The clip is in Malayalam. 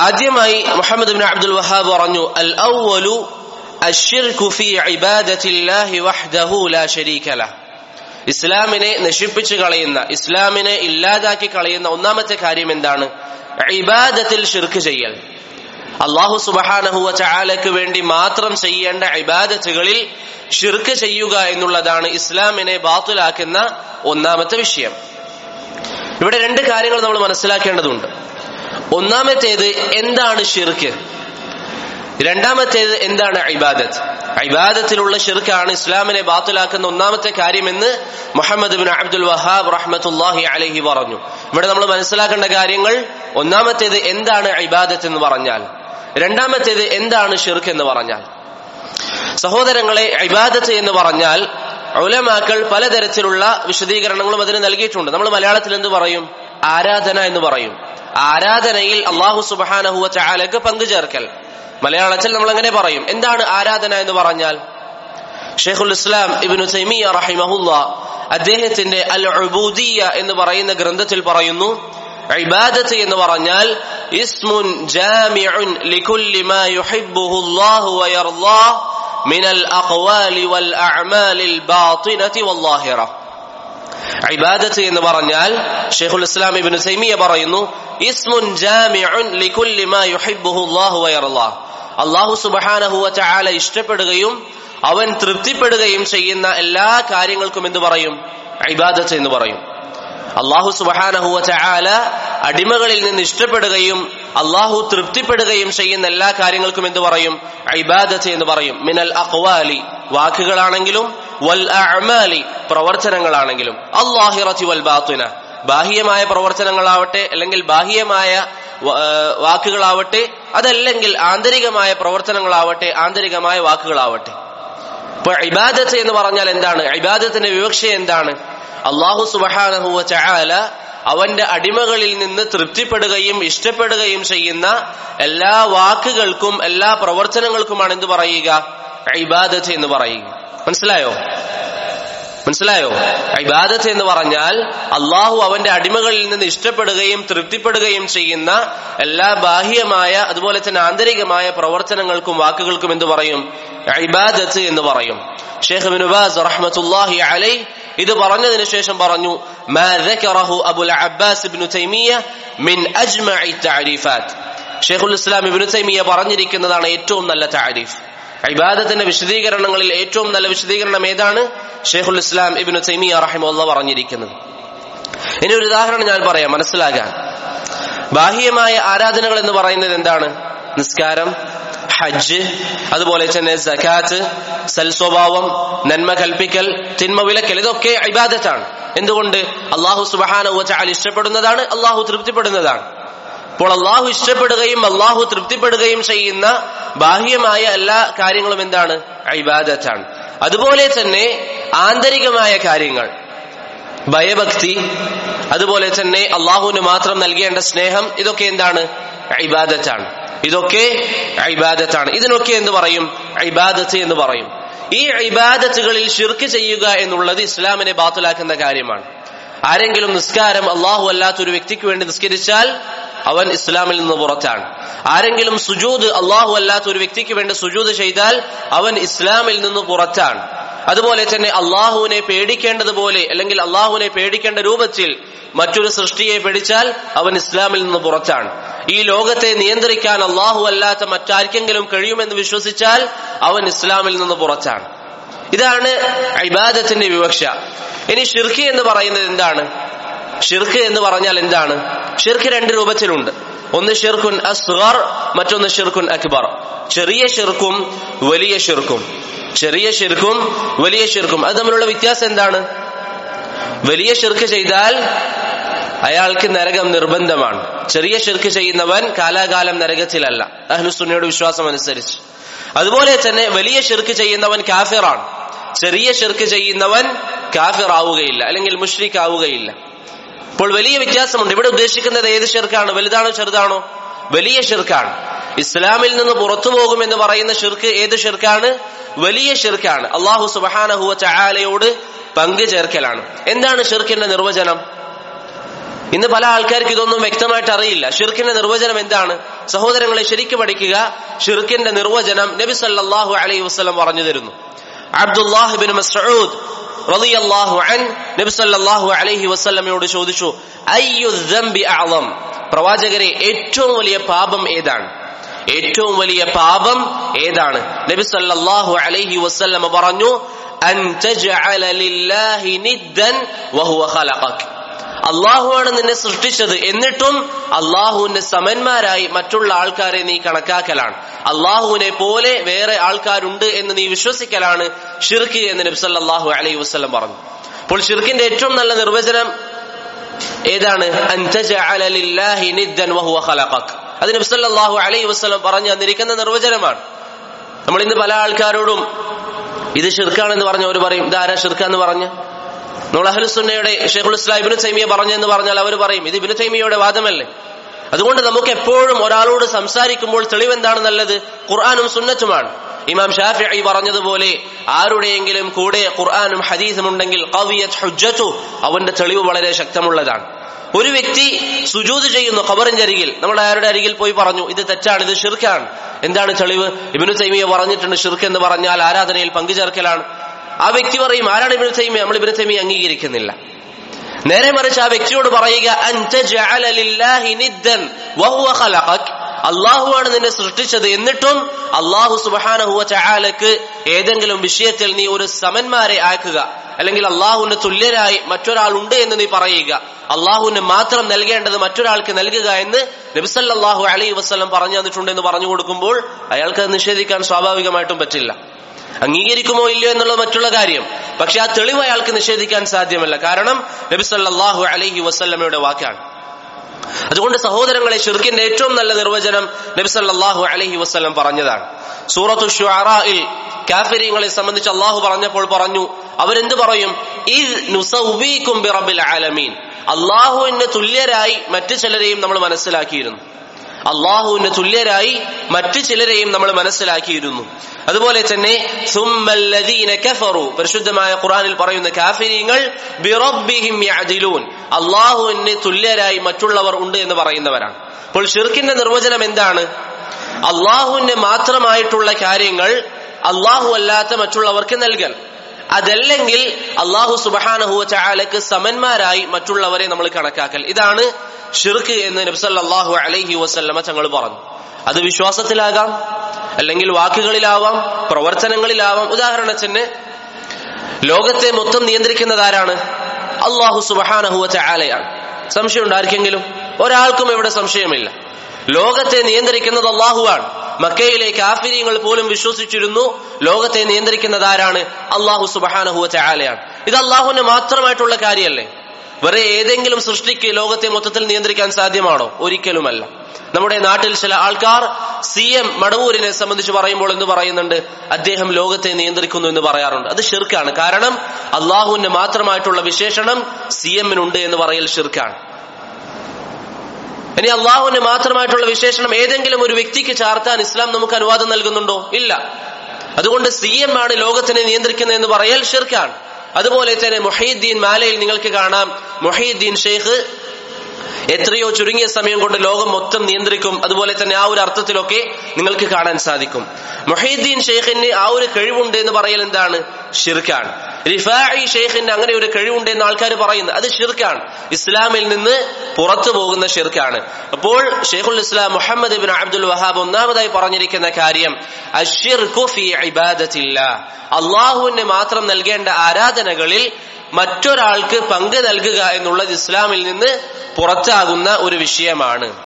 ആദ്യമായി മുഹമ്മദ് ബിൻ അബ്ദുൽ വഹാബ് പറഞ്ഞു അൽ ഔവലു അഷ്ഷിർകു ഫീ ഇബാദത്തില്ലാഹി വഹ്ദഹു ലാ ശരീക ല ഇസ്ലാമിനെ നശിപ്പിച്ചു കളയുന്ന ഇസ്ലാമിനെ ഇല്ലാതാക്കി കളയുന്ന ഒന്നാമത്തെ കാര്യം എന്താണ്? ഇബാദത്തിൽ ഷിർക്ക് ചെയ്യൽ. അള്ളാഹു വ തആലക്ക് വേണ്ടി മാത്രം ചെയ്യേണ്ട ഇബാദത്തുകളിൽ ഷിർക്ക് ചെയ്യുക എന്നുള്ളതാണ് ഇസ്ലാമിനെ ബാത്തുലാക്കുന്ന ഒന്നാമത്തെ വിഷയം. ഇവിടെ രണ്ട് കാര്യങ്ങൾ നമ്മൾ മനസ്സിലാക്കേണ്ടതുണ്ട്. ഒന്നാമത്തേത് എന്താണ് ഷിർക്ക് രണ്ടാമത്തേത് എന്താണ് ഇബാദത്ത്? ഇബാദത്തിലുള്ള ഷിർക്കാണ് ഇസ്ലാമിനെ ബാത്തിലാക്കുന്ന ഒന്നാമത്തെ കാര്യമെന്ന് മുഹമ്മദ് ബിൻ അബ്ദുൽ വഹാബ് റഹ്മത്തുല്ലാഹി അലഹി പറഞ്ഞു. ഇവിടെ നമ്മൾ മനസ്സിലാക്കേണ്ട കാര്യങ്ങൾ ഒന്നാമത്തേത് എന്താണ് ഇബാദത്ത് എന്ന് പറഞ്ഞാൽ രണ്ടാമത്തേത് എന്താണ് ഷിർക്ക് എന്ന് പറഞ്ഞാൽ. സഹോദരങ്ങളെ ഇബാദത്ത് എന്ന് പറഞ്ഞാൽ ഉലമാക്കൾ പലതരത്തിലുള്ള വിശദീകരണങ്ങളും അതിന് നൽകിയിട്ടുണ്ട്. നമ്മൾ മലയാളത്തിൽ എന്ത് പറയും? ആരാധന എന്ന് പറയും. ആരാധനയിൽ അള്ളാഹു സുബാനഹുവ ചാലക്ക് പങ്കുചേർക്കൽ മലയാളത്തിൽ നമ്മൾ അങ്ങനെ പറയും. എന്താണ് ആരാധന എന്ന് പറഞ്ഞാൽ? ഷെയ്ഖുൽ ഇസ്ലാം ഇബിനു തൈമിയ റഹിമഹുല്ല അദ്ദേഹത്തിന്റെ അൽ ഉബൂദിയ എന്ന് പറയുന്ന ഗ്രന്ഥത്തിൽ പറയുന്നു ഇബാദത്ത് എന്ന് പറഞ്ഞാൽ ഇസ്മുൻ ജാമിഉൻ ലികുല്ലി മാ യുഹിബ്ബുഹു അല്ലാഹു വയർളാഹ് മിനൽ അഖ്വാലി വൽ അഅമാലിൽ ബാത്തിനതി വല്ലാഹിറ ഇബാദത്ത് എന്ന് പറഞ്ഞാൽ ഷെയ്ഖുൽ ഇസ്ലാം ഇബ്നു സൈമിയ പറയുന്നു ഇസ്മുൻ ജാമിഉൻ ലികുല്ലി മാ അല്ലാഹു അള്ളാഹു സുബ്ഹാനഹു വതആല ഇഷ്ടപ്പെടുകയും അവൻ തൃപ്തിപ്പെടുകയും ചെയ്യുന്ന എല്ലാ കാര്യങ്ങൾക്കും എന്ത് പറയും? ഇബാദത്ത് എന്ന് പറയും. അള്ളാഹു സുബഹാനഹുവ ചാല അടിമകളിൽ നിന്ന് ഇഷ്ടപ്പെടുകയും അള്ളാഹു തൃപ്തിപ്പെടുകയും ചെയ്യുന്ന എല്ലാ കാര്യങ്ങൾക്കും എന്ത് പറയും? ഇബാദത്ത് എന്ന് പറയും. മിനൽ അഖ്വാലി വാക്കുകളാണെങ്കിലും വൽ പ്രവർത്തനങ്ങളാണെങ്കിലും. അള്ളാഹിറത്തി വൽ ബാത്തുന. ബാഹ്യമായ പ്രവർത്തനങ്ങളാവട്ടെ അല്ലെങ്കിൽ ബാഹ്യമായ വാക്കുകളാവട്ടെ അതല്ലെങ്കിൽ ആന്തരികമായ പ്രവർത്തനങ്ങളാവട്ടെ ആന്തരികമായ വാക്കുകളാവട്ടെ. ഇപ്പൊ ഇബാദത്ത് എന്ന് പറഞ്ഞാൽ എന്താണ്? ഇബാദത്തിന്റെ വിവക്ഷ എന്താണ്? അള്ളാഹു സുബഹാനഹുവ ചാല അവന്റെ അടിമകളിൽ നിന്ന് തൃപ്തിപ്പെടുകയും ഇഷ്ടപ്പെടുകയും ചെയ്യുന്ന എല്ലാ വാക്കുകൾക്കും എല്ലാ പ്രവർത്തനങ്ങൾക്കുമാണ് എന്ത് പറയുക? ഇബാദത്ത് എന്ന് പറയുക. മനസ്സിലായോ? മനസ്സിലായോ? ഇബാദത്ത് എന്ന് പറഞ്ഞാൽ അള്ളാഹു അവന്റെ അടിമകളിൽ നിന്ന് ഇഷ്ടപ്പെടുകയും തൃപ്തിപ്പെടുകയും ചെയ്യുന്ന എല്ലാ ബാഹ്യമായ അതുപോലെ തന്നെ ആന്തരികമായ പ്രവർത്തനങ്ങൾക്കും വാക്കുകൾക്കും എന്ത് പറയും? ഇബാദത്ത് എന്ന് പറയും. ഷേഖ് ബിനുബാസ് റഹ്മത്തുല്ലാഹി അലൈ ഇത് പറഞ്ഞതിന് ശേഷം പറഞ്ഞു അബുൽ അബ്ബാസ് ഇബ്നു തൈമിയ മിൻ അജ്മഇ തഅരീഫാത്ത്. ഷേഖുൽ ഇസ്ലാം ഇബ്നു തൈമിയ പറഞ്ഞിരിക്കുന്നതാണ് ഏറ്റവും നല്ല താരീഫ് ഇബാദത്തിന്റെ വിശദീകരണങ്ങളിൽ ഏറ്റവും നല്ല വിശദീകരണം ഏതാണ്? ഷെയ്ഖുൽ ഇസ്ലാം ഇബിനു തൈമിയ റഹിമുള്ള പറഞ്ഞിരിക്കുന്നത്. ഇനി ഒരു ഉദാഹരണം ഞാൻ പറയാം മനസ്സിലാകാൻ. ബാഹ്യമായ ആരാധനകൾ എന്ന് പറയുന്നത് എന്താണ്? നിസ്കാരം ഹജ്ജ് അതുപോലെ തന്നെ സക്കാത്ത് സൽസ്വഭാവം നന്മ കൽപ്പിക്കൽ തിന്മ വിലക്കൽ ഇതൊക്കെ ഇബാദത്താണ്. എന്തുകൊണ്ട്? അള്ളാഹു സുബാന ഇഷ്ടപ്പെടുന്നതാണ് അള്ളാഹു തൃപ്തിപ്പെടുന്നതാണ്. അപ്പോൾ അള്ളാഹു ഇഷ്ടപ്പെടുകയും അള്ളാഹു തൃപ്തിപ്പെടുകയും ചെയ്യുന്ന ബാഹ്യമായ എല്ലാ കാര്യങ്ങളും എന്താണ്? ഇബാദത്താണ്. അതുപോലെ തന്നെ ആന്തരികമായ കാര്യങ്ങൾ. ഭയഭക്തി അതുപോലെ തന്നെ അള്ളാഹുവിന് മാത്രം നൽകേണ്ട സ്നേഹം ഇതൊക്കെ എന്താണ്? ഇബാദത്താണ്. ഇതൊക്കെ ഇബാദത്താണ്. ഇതിനൊക്കെ എന്ത് പറയും? ഇബാദത്ത് എന്ന് പറയും. ഈ ഇബാദത്തുകളിൽ ഷിർക്ക് ചെയ്യുക എന്നുള്ളത് ഇസ്ലാമിനെ ബാത്തിലാക്കുന്ന കാര്യമാണ്. ആരെങ്കിലും നിസ്കാരം അള്ളാഹു അല്ലാത്ത ഒരു വ്യക്തിക്ക് വേണ്ടി നിസ്കരിച്ചാൽ അവൻ ഇസ്ലാമിൽ നിന്ന് പുറത്താണ്. ആരെങ്കിലും സുജൂദ് അള്ളാഹു അല്ലാത്ത ഒരു വ്യക്തിക്ക് വേണ്ടി സുജൂദ് ചെയ്താൽ അവൻ ഇസ്ലാമിൽ നിന്ന് പുറത്താണ്. അതുപോലെ തന്നെ അള്ളാഹുവിനെ പേടിക്കേണ്ടതുപോലെ അല്ലെങ്കിൽ അള്ളാഹുവിനെ പേടിക്കേണ്ട രൂപത്തിൽ മറ്റൊരു സൃഷ്ടിയെ പേടിച്ചാൽ അവൻ ഇസ്ലാമിൽ നിന്ന് പുറത്താണ്. ഈ ലോകത്തെ നിയന്ത്രിക്കാൻ അള്ളാഹു അല്ലാത്ത മറ്റാർക്കെങ്കിലും കഴിയുമെന്ന് വിശ്വസിച്ചാൽ അവൻ ഇസ്ലാമിൽ നിന്ന് പുറത്താണ്. ഇതാണ് ഇബാദത്തിന്റെ വിവക്ഷ. ഇനി ഷിർഖി എന്ന് പറയുന്നത് എന്താണ്? ഷിർക്ക് എന്ന് പറഞ്ഞാൽ എന്താണ്? ഷിർക്ക് രണ്ട് രൂപത്തിലുണ്ട്. ഒന്ന് ഷിർഖുൻ അസ്ഗർ മറ്റൊന്ന് ഷിർഖുൻ അക്ബർ. ചെറിയ ഷിർക്കും വലിയ ഷിർക്കും ചെറിയ ഷിർക്കും വലിയ ഷിർക്കും അത് തമ്മിലുള്ള വ്യത്യാസം എന്താണ്? വലിയ ഷിർക്ക് ചെയ്താൽ അയാൾക്ക് നരകം നിർബന്ധമാണ്. ചെറിയ ഷിർക്ക് ചെയ്യുന്നവൻ കാലാകാലം നരകത്തിലല്ല. അഹ്ലുസുന്നയുടെ വിശ്വാസം അനുസരിച്ച്. അതുപോലെ തന്നെ വലിയ ഷിർക്ക് ചെയ്യുന്നവൻ കാഫിറാണ്. ചെറിയ ഷിർക്ക് ചെയ്യുന്നവൻ കാഫിർ ആവുകയില്ല അല്ലെങ്കിൽ മുഷ്രിഖ് ആവുകയില്ല അപ്പോൾ വലിയ വ്യത്യാസമുണ്ട്. ഇവിടെ ഉദ്ദേശിക്കുന്നത് ഏത് ഷിർക്കാണ്? വലുതാണോ ചെറുതാണോ? വലിയ ഷിർക്കാണ്. ഇസ്ലാമിൽ നിന്ന് പുറത്തു പോകുമെന്ന് പറയുന്ന ഷിർക്ക് ഏത് ഷിർക്കാണ്? വലിയ ഷിർക്കാണ്. അള്ളാഹു സുബഹാനഹുവ ചായാലയോട് പങ്കു ചേർക്കലാണ്. എന്താണ് ഷിർക്കിന്റെ നിർവചനം? ഇന്ന് പല ആൾക്കാർക്ക് ഇതൊന്നും വ്യക്തമായിട്ട് അറിയില്ല. ഷിർക്കിന്റെ നിർവചനം എന്താണ്? സഹോദരങ്ങളെ ശരിക്കും പഠിക്കുക. ഷിർക്കിന്റെ നിർവചനം നബി സല്ലല്ലാഹു അലൈഹി വസ്ലം പറഞ്ഞു തരുന്നു. അബ്ദുല്ലാഹിബിൻ മസ്ഊദ് റളിയല്ലാഹു അൻ നബി സല്ലല്ലാഹു അലൈഹി വസല്ലമയോട് ചോദിച്ചു അയ്യു ദംബി പ്രവാചകരെ ഏറ്റവും വലിയ പാപം ഏതാണ്? ഏറ്റവും വലിയ പാപം ഏതാണ്? നബി സല്ലല്ലാഹു അലൈഹി വസല്ലമ പറഞ്ഞു അൻ തജ്അല ലില്ലാഹി നിദ്ദൻ വഹുവ ഖലഖക്. അള്ളാഹുവാണ് നിന്നെ സൃഷ്ടിച്ചത്. എന്നിട്ടും അള്ളാഹുവിന്റെ സമന്മാരായി മറ്റുള്ള ആൾക്കാരെ നീ കണക്കാക്കലാണ്. അള്ളാഹുവിനെ പോലെ വേറെ ആൾക്കാരുണ്ട് എന്ന് നീ വിശ്വസിക്കലാണ് ഷിർക്ക് എന്ന് നബ്സല്ലാഹു അലൈഹി വസ്ലം പറഞ്ഞു. അപ്പോൾ ഷിർക്കിന്റെ ഏറ്റവും നല്ല നിർവചനം ഏതാണ്? അത് നബ്സല്ലാഹു അലൈഹി വസ്ലം പറഞ്ഞു തന്നിരിക്കുന്ന നിർവചനമാണ്. നമ്മൾ ഇന്ന് പല ആൾക്കാരോടും ഇത് ഷിർക്കാണെന്ന് പറഞ്ഞു അവർ പറയും ഇതാരാ ഷിർക്കാന്ന് പറഞ്ഞ? നമ്മൾ അഹ്ലുസുന്നയുടെ ഷെയ്ഖുൽ ഇസ്ലാം ഇബിനു തൈമിയ പറഞ്ഞെന്ന് പറഞ്ഞാൽ അവർ പറയും ഇത് ഇബിനു തൈമിയയുടെ വാദമല്ലേ? അതുകൊണ്ട് നമുക്ക് എപ്പോഴും ഒരാളോട് സംസാരിക്കുമ്പോൾ തെളിവ് എന്താണ് നല്ലത്? ഖുർആാനും സുന്നത്തുമാണ്. ഇമാം ഷാഫി പറഞ്ഞതുപോലെ ആരുടെയെങ്കിലും കൂടെ ഖുർആാനും ഹദീസും ഉണ്ടെങ്കിൽ അവന്റെ തെളിവ് വളരെ ശക്തമുള്ളതാണ്. ഒരു വ്യക്തി സുജൂത് ചെയ്യുന്നു ഖബറിന്റെ അരികിൽ. നമ്മൾ ആരുടെ അരികിൽ പോയി പറഞ്ഞു ഇത് തെറ്റാണ് ഇത് ഷിർക്കാണ് എന്താണ് തെളിവ്? ഇബിനു തൈമിയ പറഞ്ഞിട്ടുണ്ട് ഷിർക്ക് എന്ന് പറഞ്ഞാൽ ആരാധനയിൽ പങ്കുചേർക്കലാണ്. ആ വ്യക്തി പറയും ആരാണ് ഇബിനു തൈമിയ? നമ്മൾ ഇബിനു തൈമി അംഗീകരിക്കുന്നില്ല. നേരെ മറിച്ച് ആ വ്യക്തിയോട് പറയുക അള്ളാഹുവാണ് നിന്നെ സൃഷ്ടിച്ചത്. എന്നിട്ടും അള്ളാഹു സുബാനഹുവ ഏതെങ്കിലും വിഷയത്തിൽ നീ ഒരു സമന്മാരെ ആക്കുക. അല്ലെങ്കിൽ അള്ളാഹുവിന്റെ തുല്യരായി മറ്റൊരാളുണ്ട് എന്ന് നീ പറയുക. അള്ളാഹുവിന് മാത്രം നൽകേണ്ടത് മറ്റൊരാൾക്ക് നൽകുക എന്ന് നബിസല്ലാഹു അലൈ വസ്ലം പറഞ്ഞു തന്നിട്ടുണ്ട് എന്ന് പറഞ്ഞു കൊടുക്കുമ്പോൾ അയാൾക്ക് അത് നിഷേധിക്കാൻ സ്വാഭാവികമായിട്ടും പറ്റില്ല. അംഗീകരിക്കുമോ ഇല്ലയോ എന്നുള്ളത് മറ്റുള്ള കാര്യം. പക്ഷെ ആ തെളിവ് അയാൾക്ക് നിഷേധിക്കാൻ സാധ്യമല്ല. കാരണം നബി സല്ലല്ലാഹു അലൈഹി വസല്ലമയുടെ വാക്കാണ്. അതുകൊണ്ട് സഹോദരങ്ങളെ ഷിർക്കിന്റെ ഏറ്റവും നല്ല നിർവചനം നബി സല്ലല്ലാഹു അലൈഹി വസല്ലം പറഞ്ഞതാണ്. സൂറത്തു ഷുറയിൽ കാഫര്യങ്ങളെ സംബന്ധിച്ച് അള്ളാഹു പറഞ്ഞപ്പോൾ പറഞ്ഞു അവരെന്ത് പറയും? ആലമീൻ. തുല്യരായി മറ്റു ചിലരെയും നമ്മൾ മനസ്സിലാക്കിയിരുന്നു. അള്ളാഹുവിന് തുല്യരായി മറ്റു ചിലരെയും നമ്മൾ മനസ്സിലാക്കിയിരുന്നു. അതുപോലെ തന്നെ പരിശുദ്ധമായ ഖുറാനിൽ പറയുന്ന കാഫിരിങ്ങൾ അള്ളാഹുവിന് തുല്യരായി മറ്റുള്ളവർ ഉണ്ട് എന്ന് പറയുന്നവരാണ്. അപ്പോൾ ഷിർക്കിന്റെ നിർവചനം എന്താണ്? അള്ളാഹുവിന് മാത്രമായിട്ടുള്ള കാര്യങ്ങൾ അള്ളാഹു അല്ലാത്ത മറ്റുള്ളവർക്ക് നൽകൽ. അതല്ലെങ്കിൽ അള്ളാഹു സുബാനഹുവ ചാലക്ക് സമന്മാരായി മറ്റുള്ളവരെ നമ്മൾ കണക്കാക്കൽ. ഇതാണ് ഷിർക്ക് എന്ന് നബ്സല്ലാഹു അലൈഹി വസല്ലമ തങ്ങൾ പറഞ്ഞു. അത് വിശ്വാസത്തിലാകാം അല്ലെങ്കിൽ വാക്കുകളിലാവാം പ്രവർത്തനങ്ങളിലാവാം. ഉദാഹരണത്തിന് ലോകത്തെ മൊത്തം നിയന്ത്രിക്കുന്നത് ആരാണ് അള്ളാഹു സുബാനഹുവ സംശയം സംശയമുണ്ട് ആർക്കെങ്കിലും? ഒരാൾക്കും ഇവിടെ സംശയമില്ല. ലോകത്തെ നിയന്ത്രിക്കുന്നത് അള്ളാഹുവാണ് മക്കയിലെ കാഫിര്യങ്ങൾ പോലും വിശ്വസിച്ചിരുന്നു ലോകത്തെ നിയന്ത്രിക്കുന്നത് ആരാണ് അള്ളാഹു സുബാനഹുവ ചാലയാണ് ഇത് അള്ളാഹുവിന് മാത്രമായിട്ടുള്ള കാര്യമല്ലേ? വേറെ ഏതെങ്കിലും സൃഷ്ടിക്ക് ലോകത്തെ മൊത്തത്തിൽ നിയന്ത്രിക്കാൻ സാധ്യമാണോ? ഒരിക്കലുമല്ല. നമ്മുടെ നാട്ടിൽ ചില ആൾക്കാർ സി എം മടവൂരിനെ സംബന്ധിച്ച് പറയുമ്പോൾ എന്ന് പറയുന്നുണ്ട്? അദ്ദേഹം ലോകത്തെ നിയന്ത്രിക്കുന്നു എന്ന് പറയാറുണ്ട്. അത് ഷിർക്കാണ് കാരണം അള്ളാഹുവിന് മാത്രമായിട്ടുള്ള വിശേഷണം സി എമ്മിനുണ്ട് എന്ന് പറയൽ ഷിർക്കാണ് ഇനി അള്ളാഹുവിന് മാത്രമായിട്ടുള്ള വിശേഷണം ഏതെങ്കിലും ഒരു വ്യക്തിക്ക് ചാർത്താൻ ഇസ്ലാം നമുക്ക് അനുവാദം നൽകുന്നുണ്ടോ? ഇല്ല. അതുകൊണ്ട് സി എം ആണ് ലോകത്തിനെ നിയന്ത്രിക്കുന്നത് എന്ന് പറയൽ ഷിർക്കാണ് അതുപോലെ തന്നെ മൊഹീദ്ദീൻ മാലയിൽ നിങ്ങൾക്ക് കാണാം. മൊഹീദ്ദീൻ ഷെയ്ഖ് എത്രയോ ചുരുങ്ങിയ സമയം കൊണ്ട് ലോകം മൊത്തം നിയന്ത്രിക്കും. അതുപോലെ തന്നെ ആ ഒരു അർത്ഥത്തിലൊക്കെ നിങ്ങൾക്ക് കാണാൻ സാധിക്കും. മൊഹീദ്ദീൻ ഷെയ്ഖിന് ആ ഒരു കഴിവുണ്ട് എന്ന് പറയൽ എന്താണ്? ഷിർക്കാണ് റിഫായി ഷെയ്ഖിന് അങ്ങനെ ഒരു കഴിവുണ്ട് എന്ന് ആൾക്കാർ പറയുന്നു. അത് ഷിർക്കാണ്. ഇസ്ലാമിൽ നിന്ന് പുറത്തു പോകുന്ന ഷിർക്കാണ്. അപ്പോൾ ഷെയ്ഖുൽ ഇസ്ലാം മുഹമ്മദ് ബിൻ അബ്ദുൽ വഹാബ് ഒന്നാമതായി പറഞ്ഞിരിക്കുന്ന കാര്യം അള്ളാഹുവിന് മാത്രം നൽകേണ്ട ആരാധനകളിൽ മറ്റൊരാൾക്ക് പങ്ക് നൽകുക എന്നുള്ളത് ഇസ്ലാമിൽ നിന്ന് പുറത്താകുന്ന ഒരു വിഷയമാണ്.